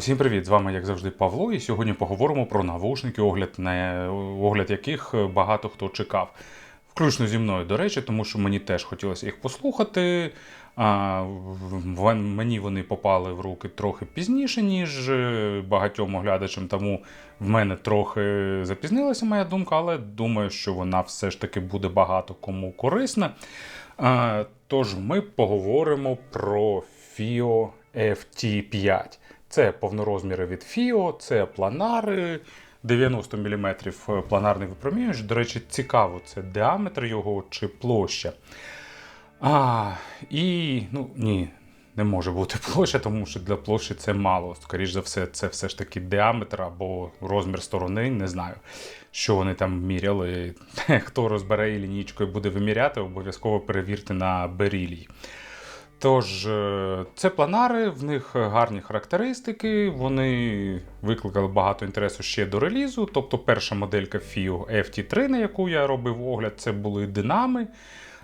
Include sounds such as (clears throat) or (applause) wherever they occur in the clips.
Усім привіт! З вами, як завжди, Павло, і сьогодні поговоримо про навушники, огляд, на, огляд яких багато хто чекав. Включно зі мною, до речі, тому що мені теж хотілося їх послухати. А, в- мені вони попали в руки трохи пізніше, ніж е, багатьом оглядачам, тому в мене трохи запізнилася моя думка, але думаю, що вона все ж таки буде багато кому корисна. А, Тож ми поговоримо про FIO FT5. Це повнорозміри від FIO, це планари. 90 мм планарний випромінювач. До речі, цікаво, це діаметр його чи площа. А, і ну ні, не може бути (laughs) площа, тому що для площі це мало. Скоріше за все, це все ж таки діаметр або розмір сторони. Не знаю, що вони там міряли. (laughs) Хто розбере і лінійкою буде виміряти, обов'язково перевірте на берілій. Тож, е, це планари, в них гарні характеристики. Вони викликали багато інтересу ще до релізу. Тобто, перша моделька FIO FT3, на яку я робив огляд, це були динами.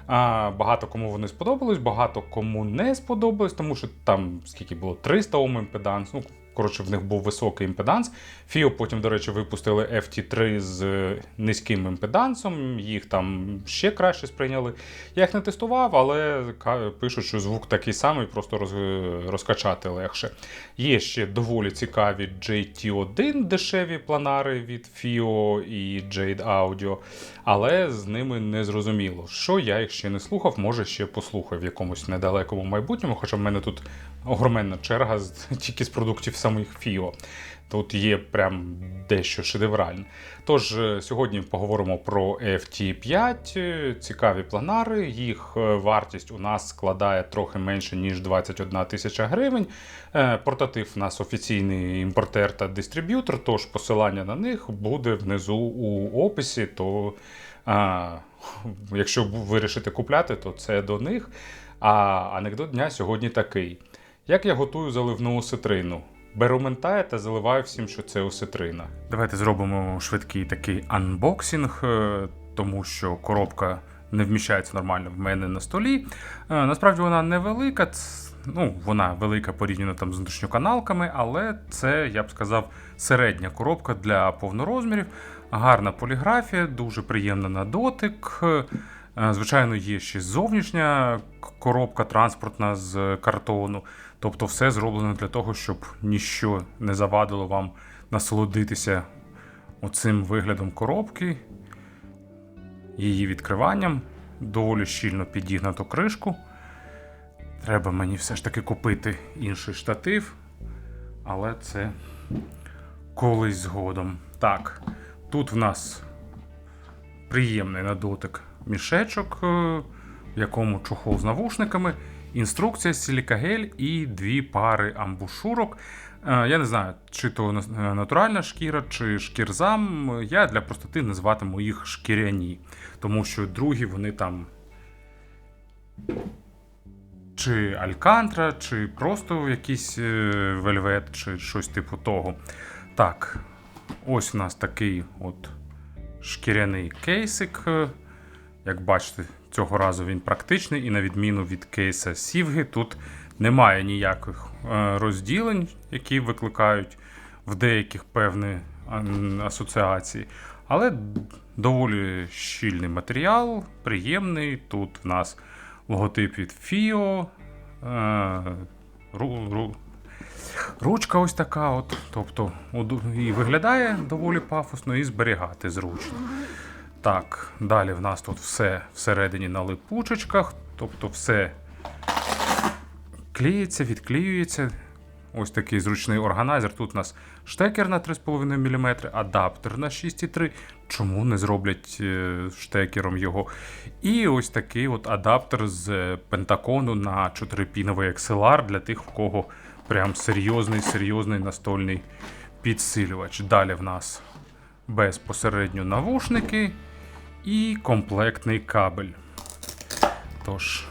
А, Багато кому вони сподобались, багато кому не сподобались, тому що там скільки було 300 Ом імпеданс. Ну, коротше, в них був високий імпеданс. FIO потім, до речі, випустили FT3 з е, низьким імпедансом, їх там ще краще сприйняли. Я їх не тестував, але пишуть, що звук такий самий, просто роз- розкачати легше. Є ще доволі цікаві JT1 дешеві планари від FIO і Jade Audio, але з ними не зрозуміло. Що я їх ще не слухав, може ще послухаю в якомусь недалекому майбутньому, хоча в мене тут огроменна черга тільки з продуктів самих FIO. Тут є прям дещо шедевральне. Тож е, сьогодні поговоримо про FT5, е, цікаві планари. Їх е, вартість у нас складає трохи менше ніж 21 тисяча гривень. Портатив у нас офіційний імпортер та дистриб'ютор, тож посилання на них буде внизу у описі. То а, якщо ви вирішите купляти, то це до них. А анекдот дня сьогодні такий: як я готую заливну осетрину? Беру ментая та заливаю всім, що це осетрина. Давайте зробимо швидкий такий анбоксинг, е, тому що коробка не вміщається нормально в мене на столі. Е, Насправді вона невелика. Ну, вона велика порівняно там з внутрішньоканалками, але це, я б сказав, середня коробка для повнорозмірів. Гарна поліграфія, дуже приємна на дотик. Е, Звичайно, є ще зовнішня коробка транспортна з картону. Тобто, все зроблено для того, щоб ніщо не завадило вам насолодитися оцим виглядом коробки, її відкриванням. Доволі щільно підігнато кришку. Треба мені все ж таки купити інший штатив, але це колись згодом. Так, тут в нас приємний на дотик мішечок, е, в якому чохол з навушниками, інструкція, силікагель і дві пари амбушурок. Е, Я не знаю, чи то натуральна шкіра, чи шкірзам. Я для простоти називатиму їх шкіряні, тому що другі вони там чи алькантра, чи просто якийсь е, вельвет, чи щось типу того. Так, ось у нас такий от шкіряний кейсик. Е, Як бачите, цього разу він практичний, і на відміну від кейса Сівги, тут немає ніяких е, розділень, які викликають в деяких певні асоціації. Але доволі щільний матеріал, приємний. Тут в нас логотип від FIO. Е, ру, ру, ручка ось така. От, тобто, і виглядає доволі пафосно, і зберігати зручно. Так, далі в нас тут все всередині на липучечках, тобто все клеїться, відклеюється. Ось такий зручний органайзер. Тут у нас штекер на 3,5 мм, адаптер на 6,3. Чому не зроблять е, штекером його? І ось такий от адаптер з пентакону на 4-піновий XLR для тих, в кого прям серйозний серйозний настольний підсилювач. Далі в нас безпосередньо навушники і комплектний кабель. Тож,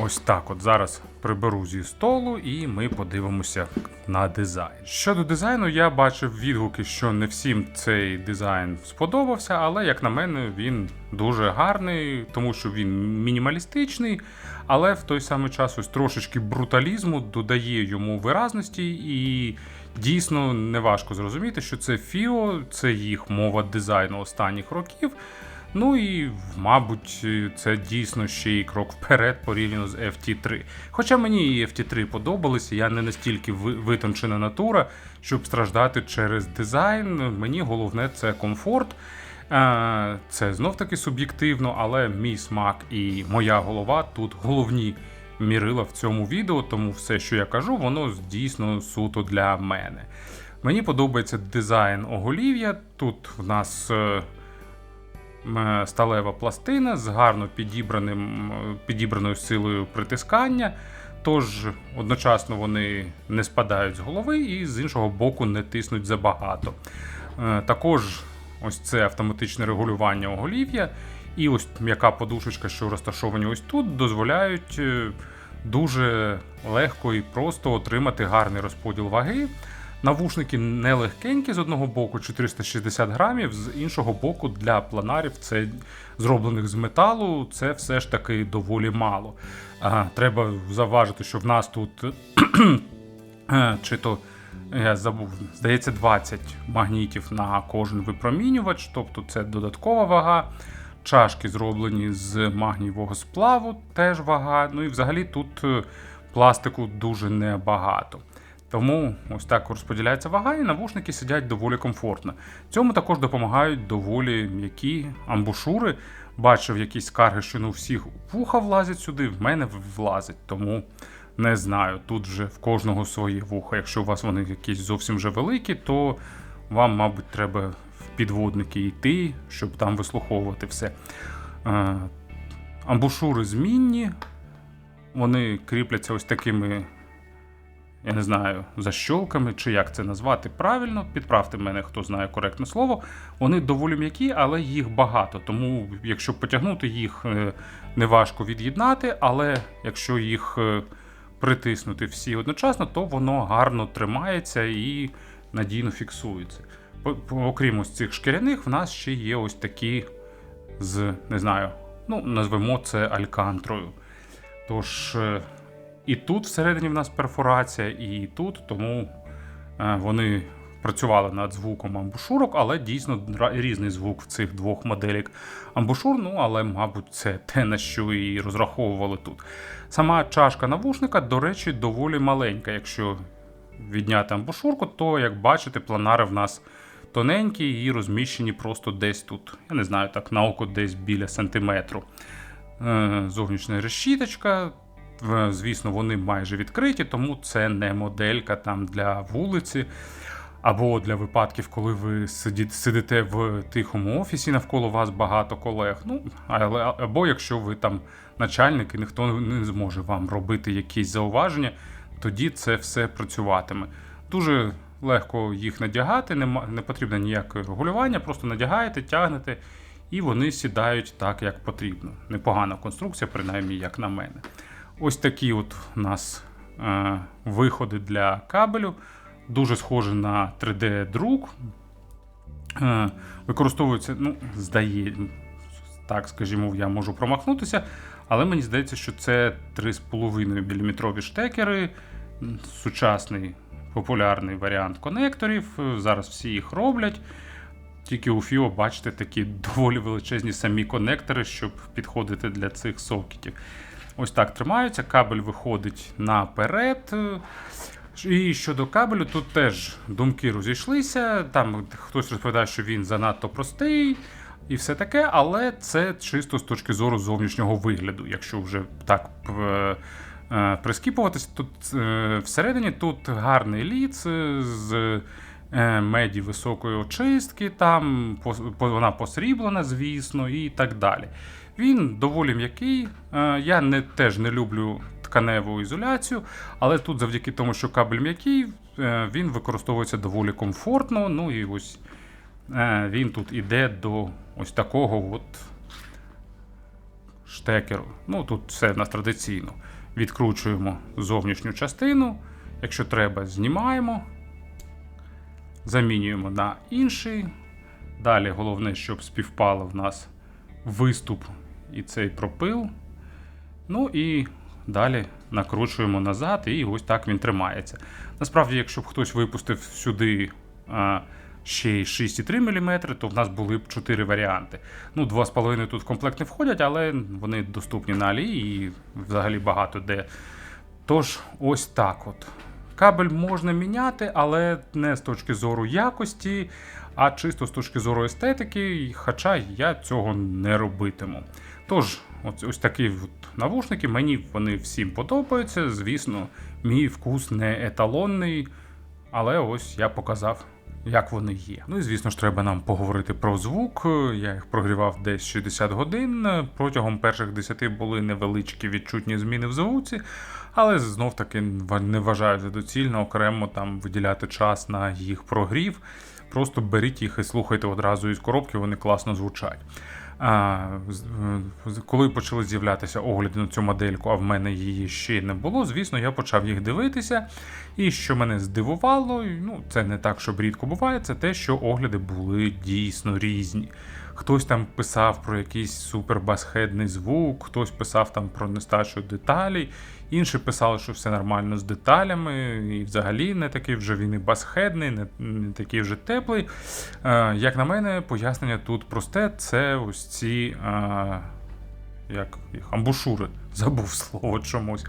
Ось так от зараз приберу зі столу і ми подивимося на дизайн. Щодо дизайну, я бачив відгуки, що не всім цей дизайн сподобався, але як на мене, він дуже гарний, тому що він мінімалістичний, але в той самий час ось трошечки бруталізму додає йому виразності, і дійсно неважко зрозуміти, що це Фіо, це їх мова дизайну останніх років. Ну і, мабуть, це дійсно ще й крок вперед порівняно з FT3. Хоча мені і FT3 подобалися, я не настільки витончена натура, щоб страждати через дизайн. Мені головне це комфорт. Е, Це знов таки суб'єктивно, але мій смак і моя голова тут головні мірила в цьому відео, тому все, що я кажу, воно дійсно суто для мене. Мені подобається дизайн оголів'я. Тут в нас. Е, сталева пластина з гарно підібраним, підібраною силою притискання. Тож одночасно вони не спадають з голови і з іншого боку не тиснуть забагато. Е, Також ось це автоматичне регулювання оголів'я і ось м'яка подушечка, що розташовані ось тут, дозволяють е, дуже легко і просто отримати гарний розподіл ваги. Навушники не легкенькі з одного боку 460 грамів, з іншого боку, для планарів, це зроблених з металу, це все ж таки доволі мало. А, треба заважити, що в нас тут (clears throat) е, чи то я забув, здається, 20 магнітів на кожен випромінювач, тобто це додаткова вага. Чашки зроблені з магнієвого сплаву, теж вага. Ну і взагалі тут е, пластику дуже небагато. Тому ось так розподіляється вага, і навушники сидять доволі комфортно. Цьому також допомагають доволі м'які амбушури. Бачив якісь скарги, що не у всіх вуха влазять сюди, в мене влазить, тому не знаю. Тут вже в кожного своє вуха. Якщо у вас вони якісь зовсім вже великі, то вам, мабуть, треба в підводники йти, щоб там вислуховувати все. Е, Амбушури змінні, вони кріпляться ось такими я не знаю, защолками, чи як це назвати правильно. Підправте мене, хто знає коректне слово. Вони доволі м'які, але їх багато. Тому, якщо потягнути їх, е, неважко від'єднати, але якщо їх е, притиснути всі одночасно, то воно гарно тримається і надійно фіксується. Окрім ось цих шкіряних, в нас ще є ось такі з, не знаю, ну, назвемо це алькантрою. Тож. І тут всередині в нас перфорація, і тут, тому е, вони працювали над звуком амбушурок, але дійсно різний звук в цих двох моделях амбушур. Ну, але, мабуть, це те, на що і розраховували тут. Сама чашка навушника, до речі, доволі маленька. Якщо відняти амбушурку, то, як бачите, планари в нас тоненькі і розміщені просто десь тут. Я не знаю, так на око десь біля сантиметру. Е, Зовнішня решіточка. В- Звісно, вони майже відкриті, тому це не моделька там для вулиці. Або для випадків, коли ви сидите в тихому офісі, навколо вас багато колег. Ну, але, або якщо ви там начальник і ніхто не зможе вам робити якісь зауваження, тоді це все працюватиме. Дуже легко їх надягати, не потрібно ніяке регулювання, просто надягаєте, тягнете, і вони сідають так, як потрібно. Непогана конструкція, принаймні, як на мене. Ось такі от у нас е, виходи для кабелю. Дуже схоже на 3D-друк. Е, використовується, ну, здає, так скажімо, я можу промахнутися, але мені здається, що це 3,5 мм штекери, сучасний популярний варіант конекторів. Зараз всі їх роблять. Тільки у FIO, бачите, такі (laughs) доволі величезні самі конектори, щоб підходити для цих сокетів. Ось так тримаються, кабель виходить наперед. І щодо кабелю, тут теж думки розійшлися. Там хтось розповідає, що він занадто простий і все таке, але це чисто з точки зору зовнішнього вигляду. Якщо вже так е, е, тут е, всередині тут гарний ліц з меді високої очистки, там вона посріблена, звісно, і так далі. Він доволі м'який. Е, Я не, теж не люблю тканеву ізоляцію, але тут, завдяки тому, що кабель м'який, е, він використовується доволі комфортно. Ну і ось е, він тут іде до ось такого от штекер. Ну тут все в нас традиційно. Відкручуємо зовнішню частину. Якщо треба, знімаємо, замінюємо на інший. Далі головне, щоб співпало в нас виступ і цей пропил. Ну і далі накручуємо назад, і ось так він тримається. Насправді, якщо б хтось випустив сюди а, ще й 6,3 мм, то в нас були б 4 варіанти. Ну, 2,5 тут в комплект не входять, але вони доступні на Алі і взагалі багато де. Тож, ось так от. Кабель можна міняти, але не з точки зору якості, а чисто з точки зору естетики, хоча я цього не робитиму. Тож, ось, ось такі от навушники, мені вони всім подобаються. Звісно, мій вкус не еталонний, але ось я показав. Як вони є. Ну і звісно ж, треба нам поговорити про звук. Я їх прогрівав десь 60 годин. Протягом перших 10 були невеличкі відчутні зміни в звуці, але знов таки не вважаю за доцільно окремо там виділяти час на їх прогрів. Просто беріть їх і слухайте одразу із коробки, вони класно звучать. А, Коли почали з'являтися огляди на цю модельку, а в мене її ще не було, звісно, я почав їх дивитися. І що мене здивувало, ну це не так, що рідко буває, це те, що огляди були дійсно різні. Хтось там писав про якийсь супербасхедний звук, хтось писав там про нестачу деталей, інші писали, що все нормально з деталями, і взагалі не такий вже він і басхедний, не, не такий вже теплий. Е, Як на мене, пояснення тут просте: це ось ці. Е, як їх амбушури, забув слово чомусь.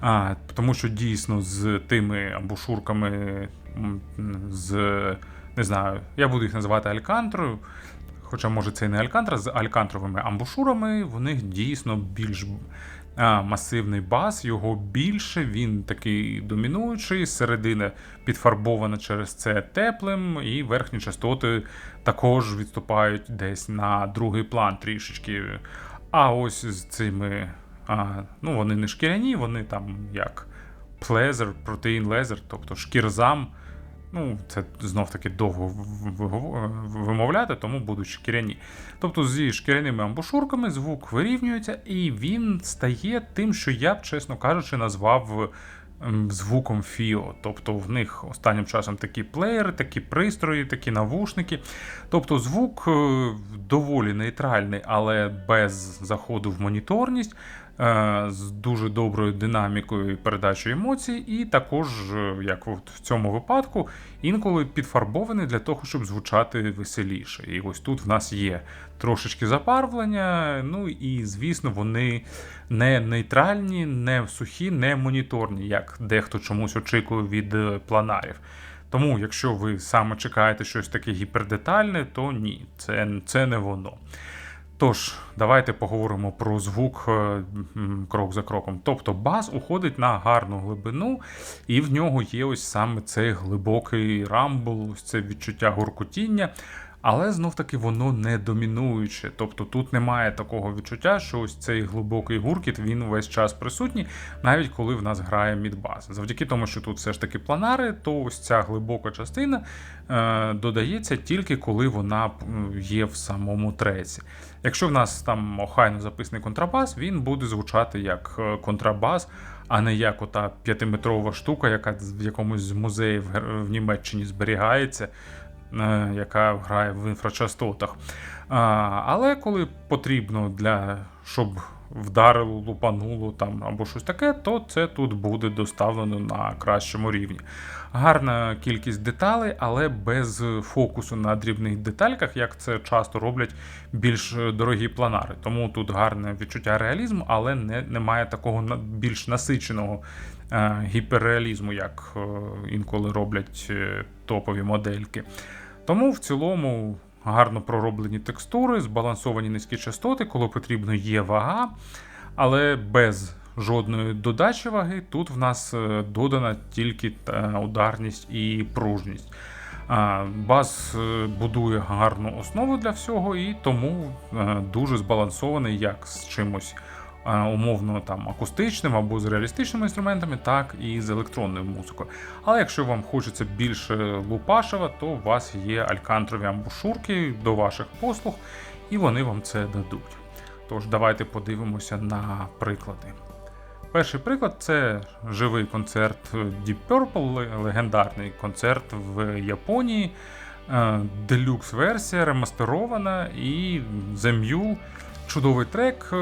А, Тому що дійсно з тими амбушурками, з не знаю, я буду їх називати алькантрою. Хоча, може, це і не алькантра, з алькантровими амбушурами, в них дійсно більш а, масивний бас, його більше, він такий домінуючий, середина підфарбована через це теплим, і верхні частоти також відступають десь на другий план трішечки. А ось з цими, а, ну вони не шкіряні, вони там як плезер, протеїн лезер, тобто шкірзам. Ну, це знов таки довго вимовляти, тому будуть шкіряні. Тобто зі шкіряними амбушурками звук вирівнюється, і він стає тим, що я б, чесно кажучи, назвав звуком Фіо. Тобто в них останнім часом такі плеєри, такі пристрої, такі навушники. Тобто звук е, доволі нейтральний, але без заходу в моніторність. Е, з дуже доброю динамікою і емоцій, і також, е, як от в цьому випадку, інколи підфарбований для того, щоб звучати веселіше. І ось тут в нас є трошечки запарвлення, ну і, звісно, вони не нейтральні, не сухі, не моніторні, як дехто чомусь очікує від е, планарів. Тому, якщо ви саме чекаєте щось таке гіпердетальне, то ні, це, це не воно. Тож, давайте поговоримо про звук е, крок за кроком. Тобто бас уходить на гарну глибину, і в нього є ось саме цей глибокий рамбл, ось це відчуття гуркотіння. Але знов таки воно не домінуюче. Тобто тут немає такого відчуття, що ось цей глибокий гуркіт він весь час присутній, навіть коли в нас грає мідбас. Завдяки тому, що тут все ж таки планари, то ось ця глибока частина е, додається тільки коли вона є в самому треці. Якщо в нас там охайно записаний контрабас, він буде звучати як е, контрабас, а не як ота п'ятиметрова штука, яка в якомусь з музеїв в Німеччині зберігається. Е, яка грає в інфрачастотах. Але коли потрібно для щоб вдарило, лупануло там або щось таке, то це тут буде доставлено на кращому рівні. Гарна кількість деталей, але без фокусу на дрібних детальках, як це часто роблять більш дорогі планари. Тому тут гарне відчуття реалізму, але не, немає такого більш насиченого е, гіперреалізму, як е, інколи роблять топові модельки. Тому в цілому гарно пророблені текстури, збалансовані низькі частоти, коли потрібно є вага, але без жодної додачі ваги тут в нас е, додана тільки е, ударність і пружність. Бас е, будує гарну основу для всього і тому дуже збалансований як з чимось умовно там акустичним або з реалістичними інструментами, так і з електронною музикою. Але якщо вам хочеться більше лупашева, то у вас є алькантрові амбушурки до ваших послуг, і вони вам це дадуть. Тож давайте подивимося на приклади. Перший приклад це живий концерт Deep Purple, легендарний концерт в Японії. Делюкс версія ремастерована і The Mule чудовий трек. е,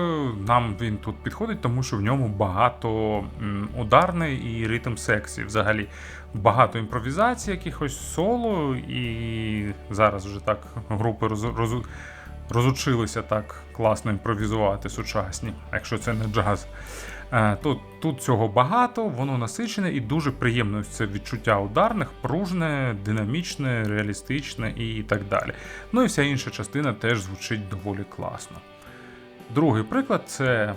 Нам він тут підходить, тому що в ньому багато м, ударної і ритм секції. Взагалі багато імпровізацій, якихось соло, і зараз вже так групи роз, роз, розучилися так класно імпровізувати сучасні, якщо це не джаз. Е, Тут, тут цього багато, воно насичене і дуже приємне це відчуття ударних, пружне, динамічне, реалістичне і так далі. Ну і вся інша частина теж звучить доволі класно. Другий приклад це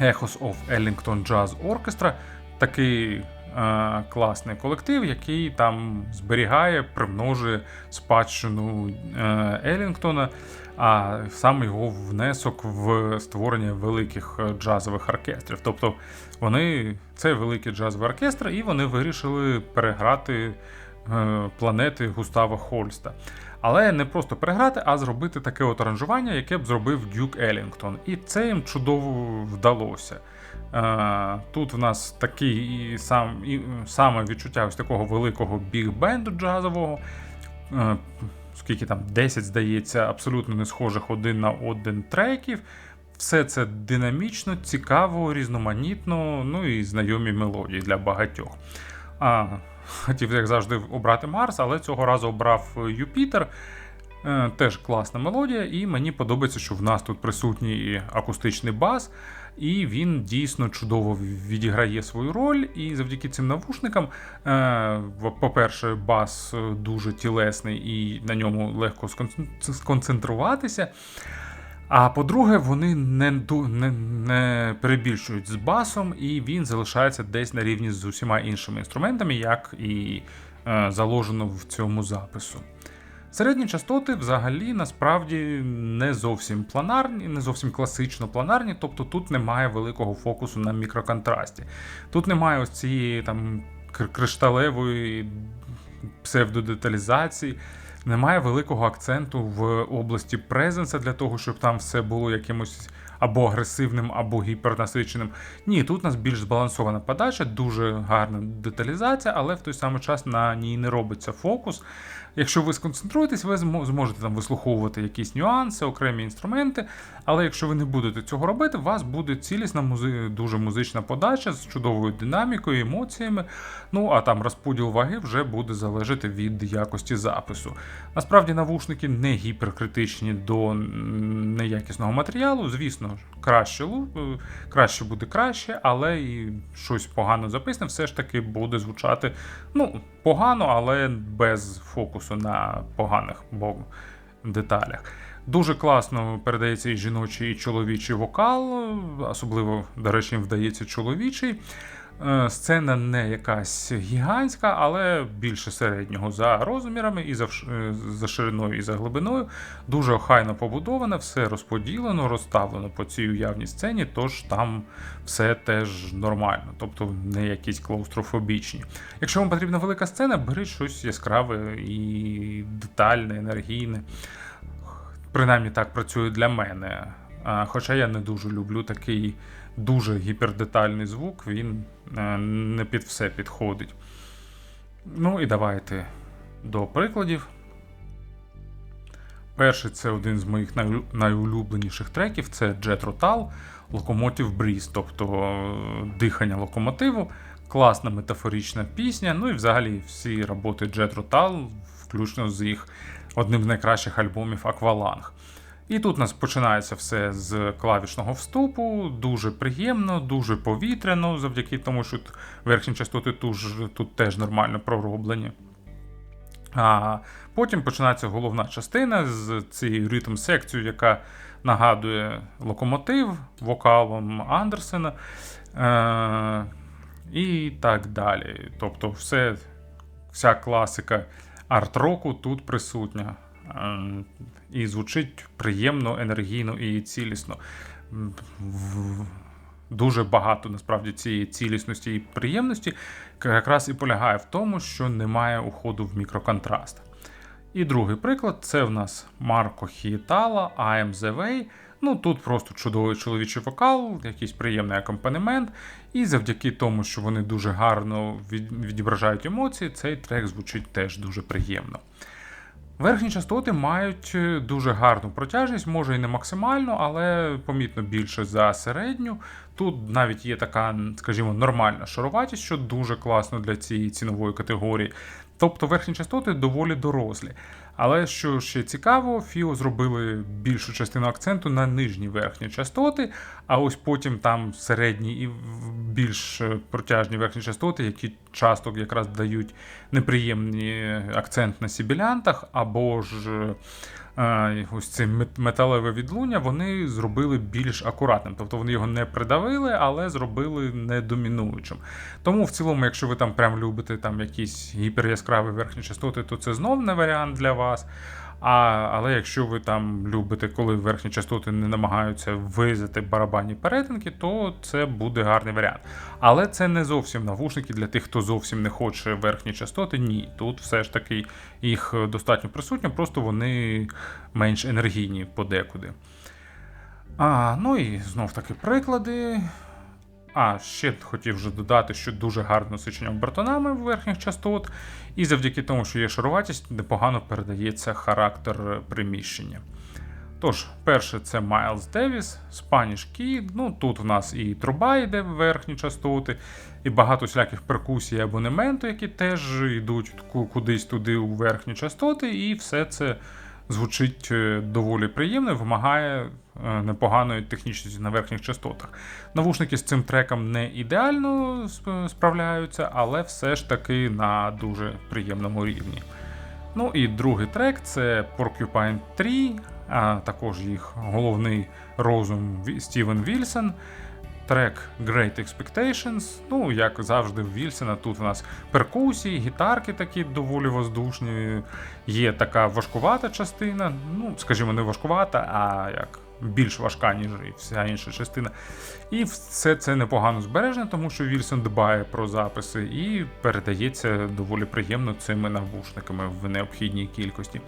Echoes of Ellington Jazz Orchestra. Такий е, класний колектив, який там зберігає, примножує спадщину е, Елінгтона, а саме його внесок в створення великих е, джазових оркестрів. Тобто вони це великий джазовий оркестр, і вони вирішили переграти планети Густава Хольста. Але не просто переграти, а зробити таке от аранжування, яке б зробив Дюк Елінгтон. І це їм чудово вдалося. Е, Тут в нас такий сам, і, саме відчуття ось такого великого біг-бенду джазового. Е, Скільки там 10, здається, абсолютно не схожих один на один треків. Все це динамічно, цікаво, різноманітно, ну і знайомі мелодії для багатьох. А, хотів, як завжди, обрати Марс, але цього разу обрав Юпітер. Е, Теж класна мелодія, і мені подобається, що в нас тут присутній акустичний бас, і він дійсно чудово відіграє свою роль. І завдяки цим навушникам, е, по-перше, бас е, дуже тілесний і на ньому легко сконцентруватися. А по-друге, вони не, не, не перебільшують з басом, і він залишається десь на рівні з усіма іншими інструментами, як і е, заложено в цьому запису. Середні частоти взагалі насправді не зовсім планарні, не зовсім класично планарні, тобто тут немає великого фокусу на мікроконтрасті. Тут немає ось цієї там кришталевої псевдодеталізації, немає великого акценту в області презенса для того, щоб там все було якимось або агресивним, або гіпернасиченим. Ні, тут у нас більш збалансована подача, дуже гарна деталізація, але в той самий час на ній не робиться фокус. Якщо ви сконцентруєтесь, ви змо- зможете там вислуховувати якісь нюанси, окремі інструменти. Але якщо ви не будете цього робити, у вас буде цілісна музи... дуже музична подача з чудовою динамікою, емоціями. Ну а там розподіл ваги вже буде залежати від якості запису. Насправді навушники не гіперкритичні до неякісного матеріалу. Звісно, краще, е, краще буде краще, але і щось погано записане, все ж таки буде звучати ну, погано, але без фокусу на поганих деталях. Дуже класно передається і жіночий, і чоловічий вокал, особливо, до речі, вдається чоловічий. Е, Сцена не якась гігантська, але більше середнього за розмірами, і за, е, за шириною, і за глибиною. Дуже охайно побудоване, все розподілено, розставлено по цій уявній сцені, тож там все теж нормально, тобто не якісь клаустрофобічні. Якщо вам потрібна велика сцена, беріть щось яскраве і детальне, енергійне. Принаймні так працює для мене. Хоча я не дуже люблю такий дуже гіпердетальний звук, він е, не під все підходить. Ну і давайте до прикладів. Перший це один з моїх найулюбленіших треків це Jet Rotal Locomotive Breeze, тобто е, дихання локомотиву. Класна метафорична пісня. Ну і взагалі всі роботи Jet Rotal, включно з їх одним з найкращих альбомів Aqualung. І тут у нас починається все з клавішного вступу, дуже приємно, дуже повітряно, завдяки тому, що верхні частоти тут, тут теж нормально пророблені. А потім починається головна частина з цією ритм секцією, яка нагадує локомотив вокалом Андерсена. Е- і так далі. Тобто, все, вся класика арт-року тут присутня. Е, І звучить приємно, енергійно і цілісно. Дуже багато насправді цієї цілісності і приємності якраз і полягає в тому, що немає уходу в мікроконтраст. І другий приклад це в нас Марко Хієтала, I am the way. Ну тут просто чудовий чоловічий вокал, якийсь приємний акомпанемент, і завдяки тому, що вони дуже гарно від- відображають емоції, цей трек звучить теж дуже приємно. Верхні частоти мають е, дуже гарну протяжність, може і не максимальну, але помітно більше за середню. Тут навіть є така, скажімо, нормальна шаруватість, що дуже класно для цієї цінової категорії. Тобто верхні частоти доволі дорослі. Але що ще цікаво, Фіо зробили більшу частину акценту на нижні верхні частоти, а ось потім там середні і більш е, протяжні верхні частоти, які часто якраз дають неприємний акцент на сібілянтах, або ж е, ось це металеве відлуння, вони зробили більш акуратним. Тобто вони його не придавили, але зробили не домінуючим. Тому в цілому, якщо ви там прям любите там якісь гіперяскраві верхні частоти, то це знов не варіант для вас. А, але якщо ви там любите, коли верхні частоти не намагаються вирізати барабанні перетинки, то це буде гарний варіант. Але це не зовсім навушники для тих, хто зовсім не хоче верхні частоти. Ні, тут все ж таки їх достатньо присутньо, просто вони менш енергійні подекуди. А, ну і знов таки приклади. А, ще хотів вже додати, що дуже гарне насичення обертонами верхніх частот, і завдяки тому, що є шаруватість, непогано передається характер приміщення. Тож, перше це Miles Davis, Spanish Key. Ну тут в нас і труба йде в верхні частоти, і багато всіляких перкусій абонементу, які теж йдуть кудись туди у верхні частоти, і все це звучить е, доволі приємно, вимагає е, непоганої технічності на верхніх частотах. Навушники з цим треком не ідеально справляються, але все ж таки на дуже приємному рівні. Ну і другий трек це Porcupine 3, а також їх головний розум Стівен Вільсон. Трек Great Expectations. Ну, як завжди, в Вільсона тут у нас перкусії, гітарки такі доволі воздушні. Є така важкувата частина. Ну, скажімо, не важкувата, а як більш важка, ніж і вся інша частина. І все це непогано збережено, тому що Вільсон дбає про записи і передається доволі приємно цими навушниками в необхідній кількості.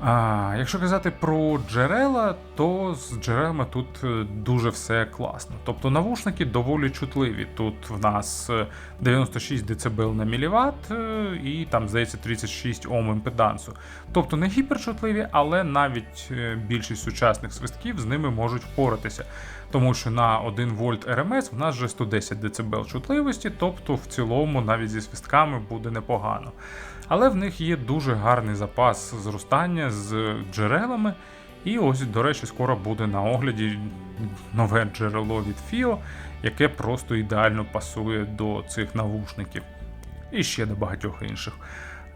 А, якщо казати про джерела, то з джерелами тут е, дуже все класно. Тобто навушники доволі чутливі. Тут в нас е, 96 дБ на міліват е, і там, здається, 36 Ом імпедансу. Тобто не гіперчутливі, але навіть е, більшість сучасних свистків з ними можуть впоратися. Тому що на 1 вольт РМС в нас вже 110 дБ чутливості, тобто в цілому навіть зі свистками буде непогано. Але в них є дуже гарний запас зростання з джерелами. І ось, до речі, скоро буде на огляді нове джерело від FIO, яке просто ідеально пасує до цих навушників. І ще до багатьох інших.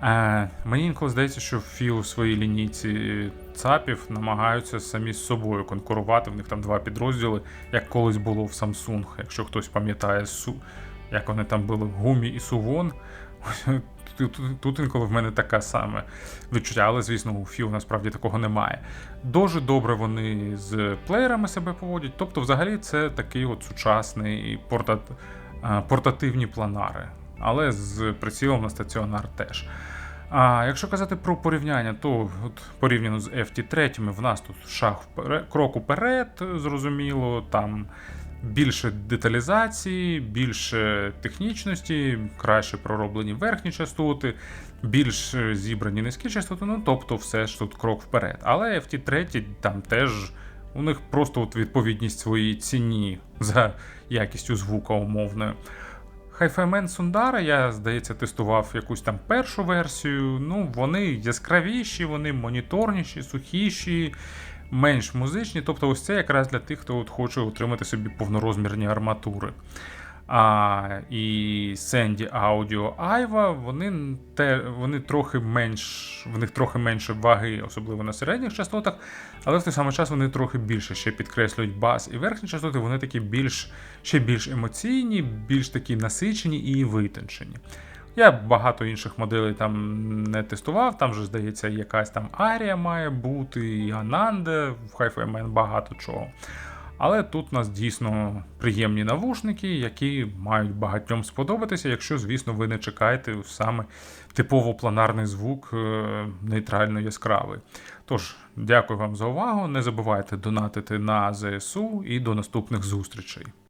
Е, мені інколи здається, що FIO в своїй лінійці ЦАПів намагаються самі з собою конкурувати. В них там два підрозділи, як колись було в Samsung, якщо хтось пам'ятає, як вони там були Гумі і Сувон. Тут, інколи в мене таке саме відчуття, але звісно, у Фіо насправді такого немає. Дуже добре вони з плеєрами себе поводять. Тобто, взагалі, це такий от сучасний портат, портативні планари, але з прицілом на стаціонар теж. А якщо казати про порівняння, то от порівняно з FT3, в нас тут шаг вперед, крок уперед, зрозуміло, там більше деталізації, більше технічності, краще пророблені верхні частоти, більш е, зібрані низькі частоти, ну тобто все ж тут крок вперед. Але FT3 там теж у них просто от відповідність своїй ціні за якістю звука умовною. Hi-Fi Сундара, я, здається, тестував якусь там першу версію. Ну, вони яскравіші, вони моніторніші, сухіші, менш музичні. Тобто, ось це якраз для тих, хто от хоче отримати собі повнорозмірні арматури. А, і Sandy Audio Aiva, вони, те, вони трохи менш, в них трохи менше ваги, особливо на середніх частотах, але в той самий час вони трохи більше ще підкреслюють бас і верхні частоти, вони такі більш, ще більш емоційні, більш такі насичені і витончені. Я багато інших моделей там не тестував, там вже, здається, якась там Арія має бути, і Ананда, в Hi-Fi Man багато чого. Але тут у нас дійсно приємні навушники, які мають багатьом сподобатися, якщо, звісно, ви не чекаєте саме типово планарний звук е, нейтрально яскравий. Тож, дякую вам за увагу. Не забувайте донатити на ЗСУ і до наступних зустрічей.